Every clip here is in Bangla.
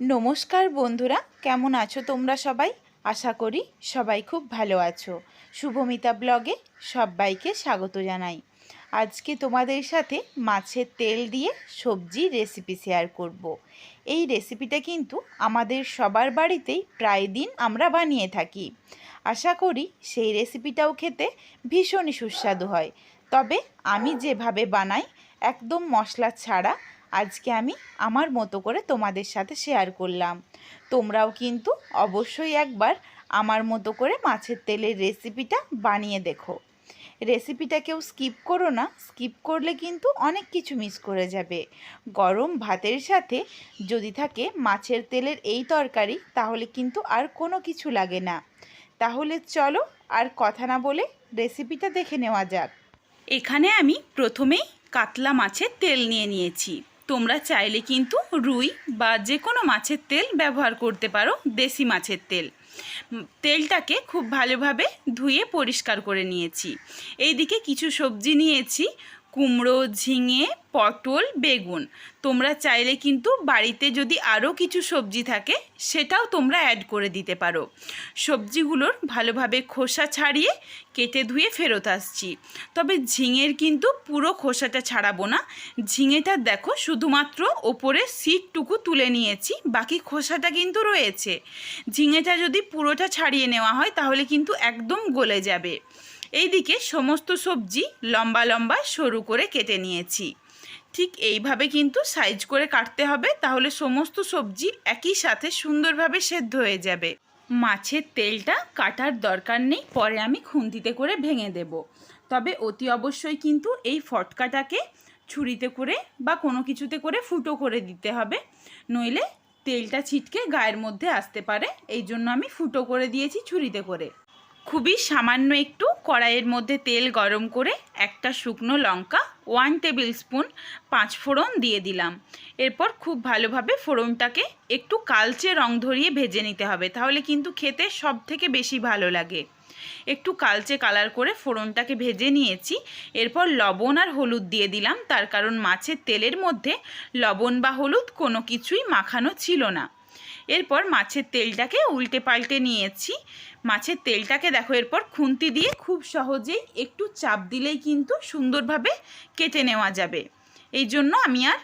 নমস্কার বন্ধুরা, কেমন আছো তোমরা সবাই? আশা করি সবাই খুব ভালো আছো। শুভমিতা ব্লগে সবাইকে স্বাগত জানাই। আজকে তোমাদের সাথে মাছের তেল দিয়ে সবজি রেসিপি শেয়ার করব। এই রেসিপিটা কিন্তু আমাদের সবার বাড়িতেই প্রায় দিন আমরা বানিয়ে থাকি। আশা করি সেই রেসিপিটাও খেতে ভীষণই সুস্বাদু হয়। তবে আমি যেভাবে বানাই, একদম মশলা ছাড়া আজকে আমি আমার মতো করে তোমাদের সাথে শেয়ার করলাম। তোমরাও কিন্তু অবশ্যই একবার আমার মতো করে মাছের তেলের রেসিপিটা বানিয়ে দেখো। রেসিপিটা কেউ স্কিপ করো না স্কিপ করলে কিন্তু অনেক কিছু মিস করে যাবে। গরম ভাতের সাথে যদি থাকে মাছের তেলের এই তরকারি, তাহলে কিন্তু আর কোনো কিছু লাগে না। তাহলে চলো আর কথা না বলে রেসিপিটা দেখে নেওয়া যাক। এখানে আমি প্রথমেই কাতলা মাছের তেল নিয়ে নিয়েছি। তোমরা চাইলে কিন্তু রুই বা যে কোনো মাছের তেল ব্যবহার করতে পারো, দেশি মাছের তেল। তেলটাকে খুব ভালোভাবে ধুয়ে পরিষ্কার করে নিয়েছি। এইদিকে কিছু সবজি নিয়েছি। কুমড়ো, ঝিঙে, পটল, বেগুন। তোমরা চাইলে কিন্তু বাড়িতে যদি আরও কিছু সবজি থাকে, সেটাও তোমরা অ্যাড করে দিতে পারো। সবজিগুলোর ভালোভাবে খোসা ছাড়িয়ে কেটে ধুয়ে ফেরত আসছি। তবে ঝিঙের কিন্তু পুরো খোসাটা ছাড়াবো না। ঝিঙেটা দেখো শুধুমাত্র ওপরে সিটটুকু তুলে নিয়েছি, বাকি খোসাটা কিন্তু রয়েছে। ঝিঙেটা যদি পুরোটা ছাড়িয়ে নেওয়া হয়, তাহলে কিন্তু একদম গলে যাবে। এইদিকে সমস্ত সবজি লম্বা লম্বা সরু করে কেটে নিয়েছি। ঠিক এইভাবে কিন্তু সাইজ করে কাটতে হবে, তাহলে সমস্ত সবজি একই সাথে সুন্দরভাবে সেদ্ধ হয়ে যাবে। মাছের তেলটা কাটার দরকার নেই, পরে আমি খুন্তিতে করে ভেঙে দেব। তবে অতি অবশ্যই কিন্তু এই ফটকাটাকে ছুরিতে করে বা কোনো কিছুতে করে ফুটো করে দিতে হবে, নইলে তেলটা ছিটকে গায়ের মধ্যে আসতে পারে এই জন্য আমি ফুটো করে দিয়েছি ছুরিতে করে। খুবই সামান্য একটু কড়াইয়ের মধ্যে তেল গরম করে একটা শুকনো লঙ্কা ওয়ান টেবিল স্পুন পাঁচ ফোড়ন দিয়ে দিলাম। এরপর খুব ভালোভাবে ফোড়নটাকে একটু কালচে রং ধরিয়ে ভেজে নিতে হবে, তাহলে কিন্তু খেতে সব থেকে বেশি ভালো লাগে। একটু কালচে কালার করে ফোড়নটাকে ভেজে নিয়েছি। এরপর লবণ আর হলুদ দিয়ে দিলাম, তার কারণ মাছের তেলের মধ্যে লবণ বা হলুদ কোনো কিছুই মাখানো ছিল না। এরপর মাছের তেলটাকে উল্টে পাল্টে নিয়েছি। মাছের তেলটাকে দেখো এরপর খুন্তি দিয়ে খুব সহজেই একটু চাপ দিলেই কিন্তু সুন্দরভাবে কেটে নেওয়া যাবে। এই জন্য আমি আর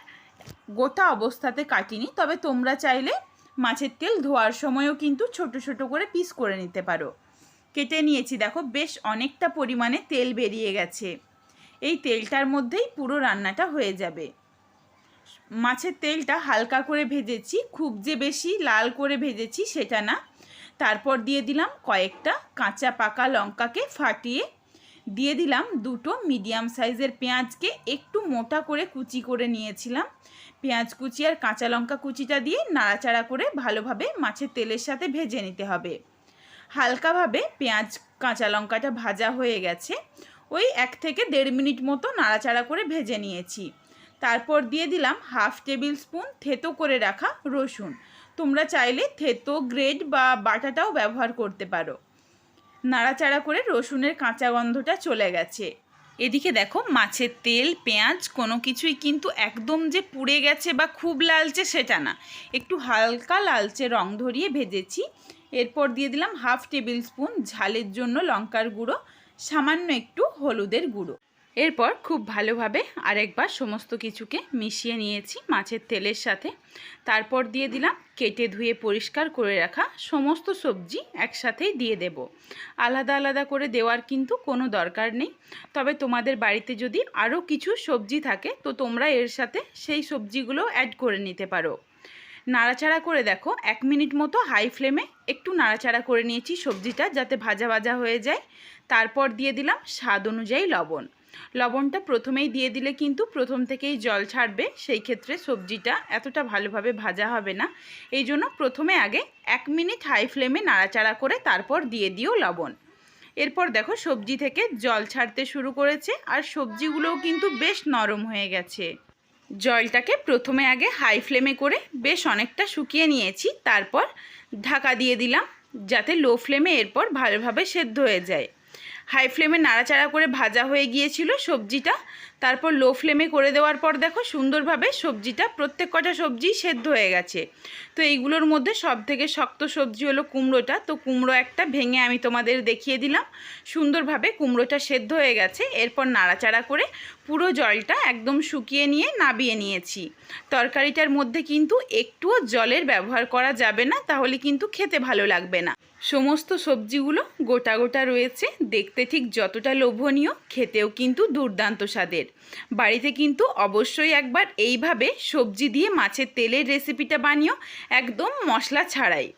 গোটা অবস্থাতে কাটিনি, তবে তোমরা চাইলে মাছের তেল ধোয়ার সময়ও কিন্তু ছোট ছোট করে পিস করে নিতে পারো। কেটে নিয়েছি, দেখো বেশ অনেকটা পরিমাণে তেল বেরিয়ে গেছে। এই তেলটার মধ্যেই পুরো রান্নাটা হয়ে যাবে। মাছের তেলটা হালকা করে ভেজেছি, খুব যে বেশি লাল করে ভেজেছি সেটা না। তারপর দিয়ে দিলাম কয়েকটা কাঁচা পাকা লঙ্কাকে ফাটিয়ে। দিয়ে দিলাম দুটো মিডিয়াম সাইজের পেঁয়াজকে একটু মোটা করে কুচি করে নিয়েছিলাম। পেঁয়াজ কুচি আর কাঁচা লঙ্কা কুচিটা দিয়ে নাড়াচাড়া করে ভালোভাবে মাছের তেলের সাথে ভেজে নিতে হবে। হালকাভাবে পেঁয়াজ, কাঁচা লঙ্কাটা ভাজা হয়ে গেছে। ওই এক থেকে দেড় মিনিট মতো নাড়াচাড়া করে ভেজে নিয়েছি। তারপর দিয়ে দিলাম হাফ টেবিল স্পুন থেতো করে রাখা রসুন। তোমরা চাইলে থেতো, গ্রেড বা বাটাটাও ব্যবহার করতে পারো। নাড়াচাড়া করে রসুনের কাঁচা গন্ধটা চলে গেছে। এদিকে দেখো মাছের তেল, পেঁয়াজ কোনো কিছুই কিন্তু একদম যে পুড়ে গেছে বা খুব লালচে সেটা না। একটু হালকা লালচে রং ধরিয়ে ভেজেছি। এরপর দিয়ে দিলাম হাফ টেবিল স্পুন ঝালের জন্য লঙ্কার গুঁড়ো, সামান্য একটু হলুদের গুঁড়ো। এরপর খুব ভালোভাবে আরেকবার সমস্ত কিছুকে মিশিয়ে নিয়েছি মাছের তেলের সাথে। তারপর দিয়ে দিলাম কেটে ধুয়ে পরিষ্কার করে রাখা সমস্ত সবজি একসাথেই দিয়ে দেব। আলাদা আলাদা করে দেওয়ার কিন্তু কোনো দরকার নেই। তবে তোমাদের বাড়িতে যদি আরও কিছু সবজি থাকে, তো তোমরা এর সাথে সেই সবজিগুলো অ্যাড করে নিতে পারো। নাড়াচাড়া করে দেখো, এক মিনিট মতো হাই ফ্লেমে একটু নাড়াচাড়া করে নিয়েছি সবজিটা যাতে ভাজা ভাজা হয়ে যায়। তারপর দিয়ে দিলাম স্বাদ অনুযায়ী লবণ। লবণটা প্রথমেই দিয়ে দিলে কিন্তু প্রথম থেকেই জল ছাড়বে, সেই ক্ষেত্রে সবজিটা এতটা ভালোভাবে ভাজা হবে না। এই জন্য প্রথমে আগে এক মিনিট হাই ফ্লেমে নাড়াচাড়া করে তারপর দিয়ে দিও লবণ। এরপর দেখো সবজি থেকে জল ছাড়তে শুরু করেছে আর সবজিগুলোও কিন্তু বেশ নরম হয়ে গেছে। জলটাকে প্রথমে আগে হাই ফ্লেমে করে বেশ অনেকটা শুকিয়ে নিয়েছি, তারপর ঢাকা দিয়ে দিলাম যাতে লো ফ্লেমে এরপর ভালোভাবে সেদ্ধ হয়ে যায়। হাই ফ্লেমে নাড়াচাড়া করে ভাজা হয়ে গিয়েছিল সবজিটা। তারপর লো ফ্লেমে করে দেওয়ার পর দেখো সুন্দরভাবে সবজিটা, প্রত্যেক কটা সবজি সেদ্ধ হয়ে গেছে। তো এইগুলোর মধ্যে সব থেকে শক্ত সবজি হলো কুমড়োটা। তো কুমড়ো একটা ভেঙে আমি তোমাদের দেখিয়ে দিলাম। সুন্দরভাবে কুমড়োটা সেদ্ধ হয়ে গেছে। এরপর নাড়াচাড়া করে পুরো জলটা একদম শুকিয়ে নিয়ে নাবিয়ে নিয়েছি। তরকারিটার মধ্যে কিন্তু একটুও জলের ব্যবহার করা যাবে না, তাহলে কিন্তু খেতে ভালো লাগবে না। সমস্ত সবজিগুলো গোটা গোটা রয়েছে, দেখতে ঠিক যতটা লোভনীয়, খেতেও কিন্তু দুর্দান্ত স্বাদের। বাড়িতে কিন্তু অবশ্যই একবার এইভাবে সবজি দিয়ে মাছের তেলের রেসিপিটা বানিও, একদম মশলা ছাড়াই।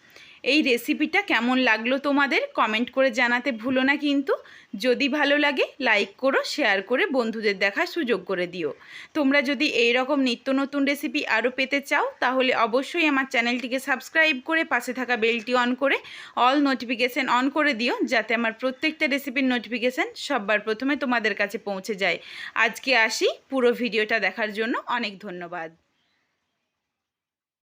এই রেসিপিটা কেমন লাগল তোমাদের? কমেন্ট করে জানাতে ভুলো না কিন্তু। যদি ভালো লাগে লাইক করো শেয়ার করে বন্ধুদের দেখার সুযোগ করে দিও। তোমরা যদি এই রকম নিত্য নতুন রেসিপি আরও পেতে চাও, তাহলে অবশ্যই আমার চ্যানেলটিকে সাবস্ক্রাইব করে পাশে থাকা বেলটি অন করে অল নোটিফিকেশান অন করে দিও, যাতে আমার প্রত্যেকটা রেসিপির নোটিফিকেশান সববার প্রথমে তোমাদের কাছে পৌঁছে যায়। আজকে আসি পুরো ভিডিওটা দেখার জন্য। অনেক ধন্যবাদ।